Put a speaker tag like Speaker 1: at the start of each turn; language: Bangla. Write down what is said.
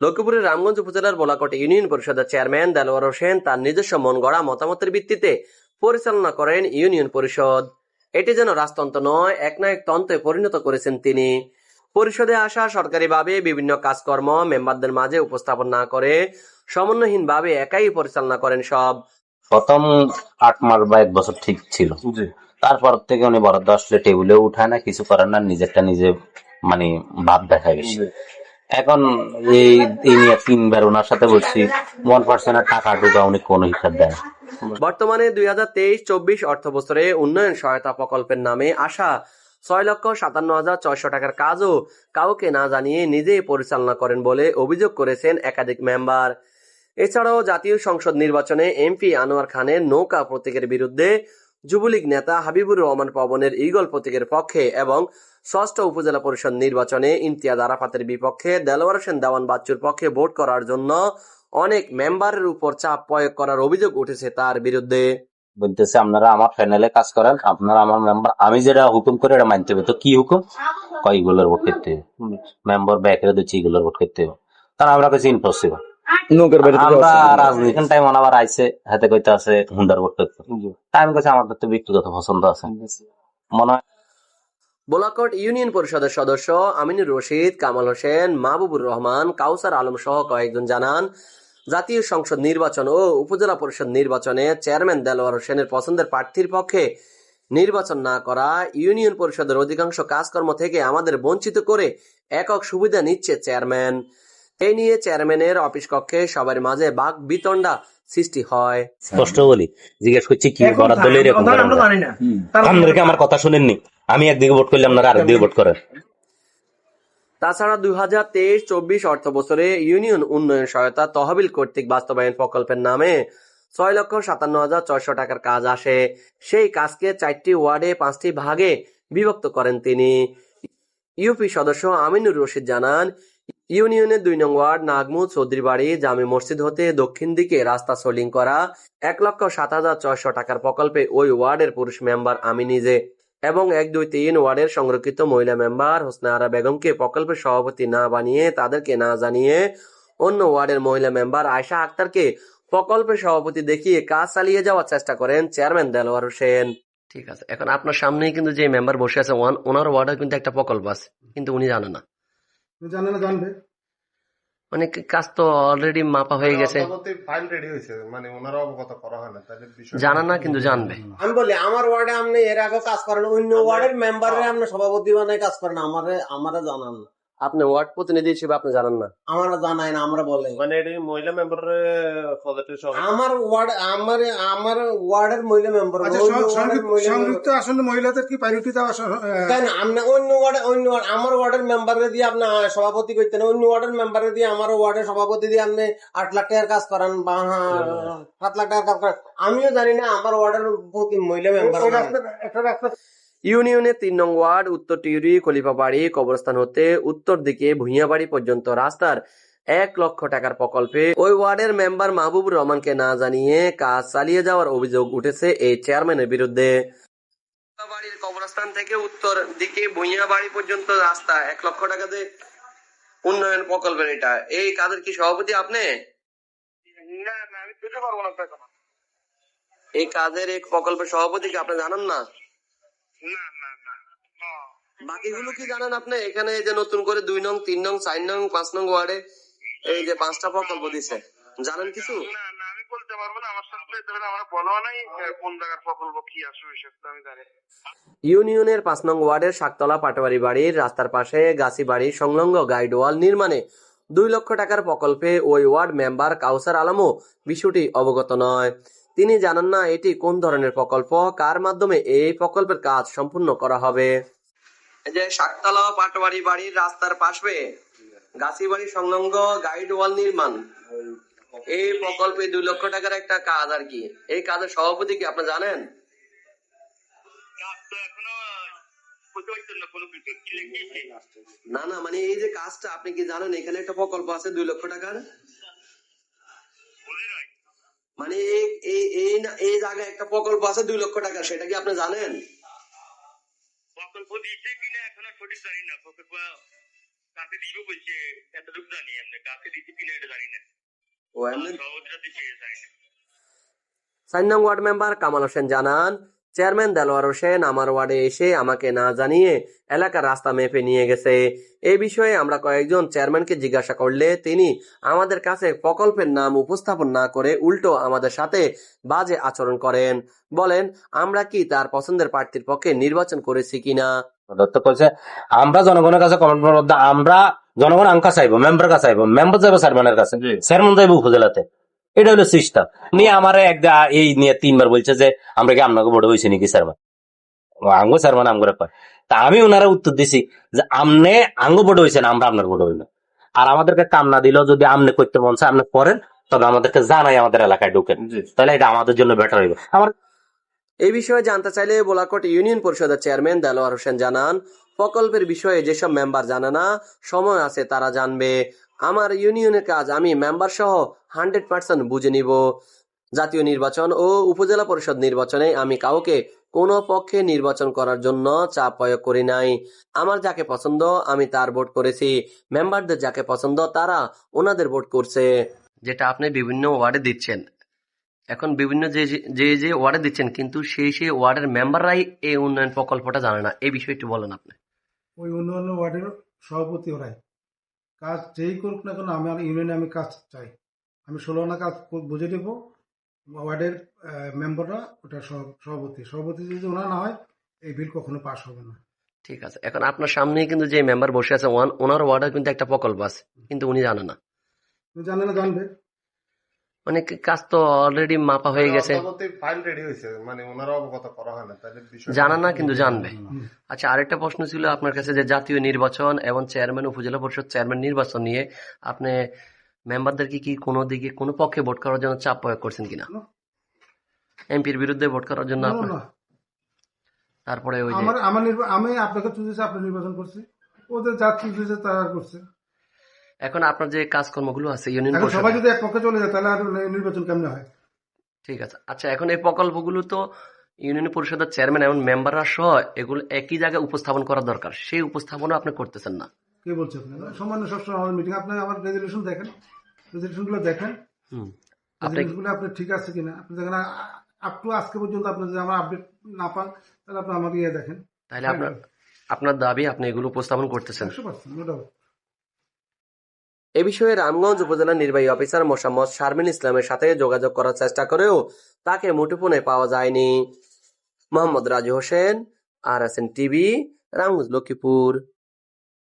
Speaker 1: লক্ষ্মীপুরের রামগঞ্জ উপজেলার বোলাকোট ইউনিয়ন পরিষদের চেয়ারম্যান দেলোয়ার হোসেন তার নিজস্ব মন গড়া মতামতের ভিত্তিতে পরিচালনা করেন ইউনিয়ন পরিষদ। এটি যেন রাজতন্ত্র নয় এক না এক তন্ত্রে পরিণত করেছেন তিনি। পরিষদে আসা সরকারিভাবে বিভিন্ন কাজকর্ম মেম্বারদের মাঝে উপস্থাপন না করে সমন্বয়হীনভাবে একাই পরিচালনা করেন সব।
Speaker 2: প্রথম আট মাস বা এক বছর ঠিক ছিল। তারপর থেকে উনি বরাদ্দ আসলে টেবিলে উঠায় না কিছু করেন না নিজেরটা নিজে মানে ভাব দেখায় বেশি।
Speaker 3: জি।
Speaker 2: এখন এই নিয়ে তিনবার ওনার সাথে বলছি ওয়ান পার্সেন্টের টাকা ঢুকা উনি কোনো হিসাব দেয়
Speaker 1: বর্তমানে দুই হাজার তেইশ চব্বিশ অর্থ বছরে উন্নয়ন সহায়তা প্রকল্পের নামে আসা ছয় লক্ষ সাতান্ন হাজার ছয়শো টাকার কাজও কাউকে না জানিয়ে নিজেই পরিচালনা করেন বলে অভিযোগ করেছেন একাধিক মেম্বার। এছাড়াও জাতীয় সংসদ নির্বাচনে এমপি আনোয়ার খানের নৌকা প্রতীকের বিরুদ্ধে যুবলীগ নেতা হাবিবুর রহমান পবনের ইগল প্রতীকের পক্ষে এবং ষষ্ঠ উপজেলা পরিষদ নির্বাচনে ইমতিয়াজ আরাফাতের বিপক্ষে দেলোয়ার হোসেন দেওয়ান বাচ্চুর পক্ষে ভোট করার জন্য অনেক মেম্বারের উপর চাপ প্রয়োগ করার অভিযোগ উঠেছে তার বিরুদ্ধে।
Speaker 2: বলতেছে আপনারা আমার প্যানেলে কাজ করেন আপনারা আমার মেম্বার আমি যেটা হুকুম করে এটা মানতে হবে। তো কি হুকুম? কয়গুলোর ভোট করতে মেম্বার ব্যাকের দিচ্ছি এগুলোর ভোট করতে হবে। তারা আমরা কাছে ইম্পসিবল
Speaker 3: নৌকার বাড়িতে
Speaker 2: আমরা রাজনীতির টাইম আবার আইসে হাতে কইতে আছে হুন্ডার ভোট করতে কাছে আমাদের তো ব্যক্তিগত পছন্দ আছে। মনে হয়
Speaker 1: বোলাকট ইউনিয়ন পরিষদের সদস্য আমিনুর রশিদ কামাল হোসেন মাহবুবুর রহমান কাউসার আলম সহ কয়েকজন জানান জাতীয় সংসদ নির্বাচন ও উপজেলা পরিষদ নির্বাচনে চেয়ারম্যান দেলোয়ার হোসেনের পছন্দের প্রার্থীর পক্ষে নির্বাচন না করা ইউনিয়ন পরিষদের অধিকাংশ কাজকর্ম থেকে আমাদের বঞ্চিত করে একক সুবিধা নিচ্ছে চেয়ারম্যান। এই নিয়ে চেয়ারম্যানের অফিস কক্ষে সবার মাঝে বাঘ বিতণ্ডা সৃষ্টি হয়।
Speaker 2: স্পষ্ট বলি জিজ্ঞেস করছি কি বরাদ্দ লই এরকম করেন
Speaker 4: জানি না।
Speaker 2: আপনারা কি আমার কথা শুনেননি? আমি একদিকে ভোট করলে আপনারা আরেকদিকে ভোট করেন।
Speaker 1: তাছাড়া দুই হাজার তেইশ চব্বিশ অর্থ বছরে ইউনিয়ন উন্নয়ন সহায়তা তহবিল কর্তৃক বাস্তবায়ন প্রকল্পের নামে ছয় লক্ষ সাতান্ন হাজার ছয়শো টাকার কাজ আসে। সেই কাজকে চারটি ওয়ার্ডে পাঁচটি ভাগে বিভক্ত করেন তিনি। ইউপি সদস্য আমিনুর রশিদ জানান ইউনিয়নের দুই নং ওয়ার্ড নাগমুদ চৌধুরী বাড়ি, জামে মসজিদ হতে দক্ষিণ দিকে রাস্তা সোলিং করা। এক লক্ষ সাত হাজার ছয়শো টাকার প্রকল্পে ওই ওয়ার্ডের পুরুষ মেম্বার আমি নিজে এবং এক, দুই, তিন ওয়ার্ডের সংরক্ষিত মহিলা মেম্বার হোসনা আরা বেগমকে প্রকল্পের সভাপতি না বানিয়ে তাদেরকে না জানিয়ে অন্য ওয়ার্ডের মহিলা মেম্বার আয়শা আক্তারকে প্রকল্পের সভাপতি দেখিয়ে কাজ চালিয়ে যাওয়ার চেষ্টা করেন চেয়ারম্যান দেলোয়ার হোসেন। ঠিক আছে, এখন আপনার সামনেই কিন্তু যে মেম্বার বসে আছে ওনার ওয়ার্ডের কিন্তু একটা প্রকল্প আছে, কিন্তু উনি জানে না।
Speaker 4: জানে না জানবে।
Speaker 1: অনেক কাজ তো অলরেডি মাপা হয়ে গেছে।
Speaker 5: ফাইল রেডি হয়েছে মানে ওনারা অবগত করা হয় না তাহলে
Speaker 1: জানা না কিন্তু জানবে।
Speaker 6: আমি বলি আমার ওয়ার্ডে আপনি এর আগে কাজ করেন অন্য ওয়ার্ডের মেম্বারে আপনি সভাপতি বানায় কাজ করেন আমারে আমারে জানান না।
Speaker 1: আপনি ওয়ার্ড প্রতিনিধি হিসেবে আপনি জানেন না।
Speaker 6: আমারা জানাই না আমরা বলে।
Speaker 5: মানে এটা মহিলা মেম্বার পদটি সব
Speaker 6: আমার ওয়ার্ড আমার আমার ওয়ার্ডের মহিলা মেম্বার
Speaker 4: আচ্ছা সংযুক্ত- সংযুক্ত আসলে মহিলাদের কি প্রায়োরিটি দেওয়া
Speaker 6: কেন আপনি অন্য ওয়ার্ডে অন্য ওয়ার্ড আমার ওয়ার্ডের মেম্বারে দিয়ে আপনি সভাপতি করতেন অন্য ওয়ার্ডের মেম্বারে দিয়ে আমার ওয়ার্ডের সভাপতি দিয়ে আপনি আট লাখ টাকার কাজ করান বা সাত লাখ টাকার কাজ করান। আমিও জানি না আমার ওয়ার্ডের প্রতি মহিলা মেম্বার
Speaker 1: ইউনিয়নের তিন নং ওয়ার্ড উত্তর টিউরি খলিফাবাড়ি কবরস্থান হতে উত্তর দিকে ভুঁইয়াবাড়ি পর্যন্ত রাস্তার এক লক্ষ টাকার প্রকল্পে ওই ওয়ার্ডের মেম্বার মাহবুবুর রহমানকে না জানিয়ে কাজ চালিয়ে যাওয়ার অভিযোগ উঠেছে এই চেয়ারম্যানের বিরুদ্ধে। বাড়ির কবরস্থান থেকে উত্তর দিকে ভুঁইয়াবাড়ি পর্যন্ত রাস্তা এক লক্ষ টাকাতে উন্নয়ন প্রকল্পের এটা। এই কাজের কি সভাপতি আপনি? এই কাজের এই প্রকল্পের সভাপতি কি আপনি জানেন না? বাকিগুলো কি জানেন আপনি? এখানে যে নতুন করে দুই নং তিন নং চার নং পাঁচ নং ওয়ার্ডে এই যে পাঁচটা প্রকল্প দিছে। জানেন কিছু?
Speaker 7: না না আমি বলতে পারব না আমার সাথে তো এটা আমার নাই কোন জায়গার প্রকল্প কি আসবে সেটা আমি জানি
Speaker 1: ইউনিয়নের পাঁচ নং ওয়ার্ডের শাকতলা পাটোয়ারি বাড়ির রাস্তার পাশে গাছি বাড়ি সংলগ্ন গাইড ওয়াল নির্মাণে দুই লক্ষ টাকার প্রকল্পে ওই ওয়ার্ড মেম্বার কাউসার আলমও বিষয়টি অবগত নয়। তিনি জানান না এটি কোন ধরনের প্রকল্প? কার মাধ্যমে এই প্রকল্পের কাজ সম্পূর্ণ করা হবে? এই যে শাকতলা পাটোয়ারি বাড়ির রাস্তার পাশে গাছি বাড়ি সংলগ্ন গাইড ওয়াল নির্মাণ এই প্রকল্পে দুই লক্ষ টাকার একটা কাজ আর কি। এই কাজের সভাপতি কি আপনি জানেন?
Speaker 7: না
Speaker 1: না মানে এই যে কাজটা আপনি কি জানেন এখানে একটা প্রকল্প আছে দুই লক্ষ টাকার? মানে এই- এই এই জায়গায় একটা প্রকল্প আছে দুই লক্ষ টাকা সেটা কি আপনি জানেন?
Speaker 7: প্রকল্প দিয়েছে কিনা এখনও সঠিক জানি না। প্রকল্প কাকে দিবে বলছে এতটুকু জানি আমরা। কাকে দিতে কিনা এটা জানি না।
Speaker 1: ও এমনি
Speaker 7: সভাপতিরা দিচ্ছে এটা জানি না।
Speaker 1: চার নং ওয়ার্ড মেম্বার কামাল হোসেন জানান চেয়ারম্যান দেলোয়ার হোসেন আমার ওয়ার্ডে এসে আমাকে না জানিয়ে এলাকার রাস্তা মেপে নিয়ে গেছে। এই বিষয়ে আমরা কয়েকজন চেয়ারম্যানকে জিজ্ঞাসা করলে তিনি আমাদের কাছে প্রকল্পের নাম উপস্থাপন না করে উল্টো আমাদের সাথে বাজে আচরণ করেন। বলেন আমরা কি তার পছন্দের প্রার্থীর পক্ষে নির্বাচন করেছি কিনা?
Speaker 2: দত্ত কইছে আমরা জনগণের কাছে আমরা জনগণ আঙ্কা চাইব মেম্বার কাছে চাইব মেম্বার যাইবো চেয়ারম্যানের কাছে। চেয়ারম্যান যাইবো উপজেলাতে। এটা হলো সিস্টেম নিয়ে আমার এক এই নিয়ে তিনবার বলছে যে আমরা কি আপনাকে বড় হয়েছি নাকি চেয়ারম্যান আঙ্গো চেয়ারম্যান আঙ্গুরে কয়? তা আমি ওনারা উত্তর দিছি যে আমনে আঙ্গো বড় হয়েছেন আমরা আপনার বড় হইল আর আমাদেরকে কাম না দিলেও যদি আমনে করতে মন চায় আপনি করেন তবে আমাদেরকে জানাই আমাদের এলাকায় ঢুকেন। তাহলে এটা আমাদের জন্য বেটার হইবে। আমার
Speaker 1: এই বিষয়ে জানতে চাইলে বোলাকোট ইউনিয়ন পরিষদের চেয়ারম্যান দেলোয়ার হোসেন জানান প্রকল্পের বিষয়ে যেসব মেম্বার জানে না, সময় আছে তারা জানবে। আমার ইউনিয়নের কাজ আমি মেম্বার সহ হান্ড্রেড পার্সেন্ট বুঝে নিব। জাতীয় নির্বাচন ও উপজেলা পরিষদ নির্বাচনে আমি কাউকে কোনো পক্ষে নির্বাচন করার জন্য চাপ প্রয়োগ করি নাই। আমার যাকে পছন্দ, আমি তার ভোট করেছি। মেম্বারদের যাকে পছন্দ, তারা ওনাদের ভোট করছে। যেটা আপনি বিভিন্ন ওয়ার্ডে দিচ্ছেন। এখন বিভিন্ন যে, যে- যে ওয়ার্ডে দিচ্ছেন, কিন্তু সেই সেই ওয়ার্ডের মেম্বাররাই এই উন্নয়ন প্রকল্পটা জানে না। এই বিষয়ে একটু বলেন আপনি।
Speaker 4: ওই উন্নয়ন ওয়ার্ডের সভাপতি ওরাই। কাজ যেই করুক না কেন আমি ইউনিয়নে আমি কাজ চাই। আমি ষোলো আনা কাজ বুঝে দেব ওয়ার্ডের মেম্বাররা ওটা সভ- সভাপতি। সভাপতি যদি ওনা না হয় এই বিল কখনো পাশ হবে না।
Speaker 1: ঠিক আছে। এখন আপনার সামনে কিন্তু যে মেম্বার বসে আছে ওনার ওয়ার্ডে কিন্তু একটা প্রকল্প আছে কিন্তু উনি জানে না।
Speaker 4: তুমি জানে না জানবে।
Speaker 1: মানে কাজ তো অলরেডি মাপা হয়ে গেছে।
Speaker 5: ফাইল রেডি হয়েছে মানে ওনারা অবগত করা হয় না
Speaker 1: জানা না কিন্তু জানবে। আচ্ছা আরেকটা প্রশ্ন ছিল আপনার কাছে যে জাতীয় নির্বাচন এবং চেয়ারম্যান উপজেলা পরিষদ চেয়ারম্যান নির্বাচন নিয়ে আপনি মেম্বারদেরকে কি কোনো দিকে কোনো পক্ষে ভোট করার জন্য চাপ প্রয়োগ করছেন কিনা? এমপির বিরুদ্ধে ভোট করার জন্য আপনার তারপরে ওই
Speaker 4: আমার আমার আমি আপনাকে চুজেছি আপনি নির্বাচন করছি ওদের যা চুজেছে তারা করছে।
Speaker 1: এখন আপনার যে কাজকর্মগুলো আছে ইউনিয়ন
Speaker 4: সবাই যদি এক পক্ষে চলে যায় তাহলে আর নির্বাচন কেমনে হয়?
Speaker 1: ঠিক আছে। আচ্ছা এখন এই প্রকল্পগুলো তো ইউনিয়ন পরিষদের চেয়ারম্যান এবং মেম্বাররা সহ এগুলো একই জায়গায় উপস্থাপন করা দরকার। সেই উপস্থাপনা আপনি করতেছেন না।
Speaker 4: কে বলছে আপনি সামান্য সবসময় আমাদের মিটিং আপনি আমার রেজলিউশন দেখেন। রেজলিউশনগুলো দেখেন।
Speaker 1: হুম। আপনি
Speaker 4: ঠিক আছে কিনা? আপনি দেখেন আপ টু আজকে পর্যন্ত আপনি যদি আমার আপডেট না পান তাহলে আপনি আমার ইয়ে দেখেন।
Speaker 1: তাহলে আপনার আপনার দাবি আপনি এগুলো উপস্থাপন করতেছেন।
Speaker 4: নো ডাউট
Speaker 1: এ বিষয়ে রামগঞ্জ উপজেলা নির্বাহী অফিসার মোসাম্মদ শারমিন ইসলামের সাথে যোগাযোগ করার চেষ্টা করেও তাকে মুঠোফোনে পাওয়া যায়নি। Mohammad Raju Hossain, R S TV, Ramganj Lakshmipur.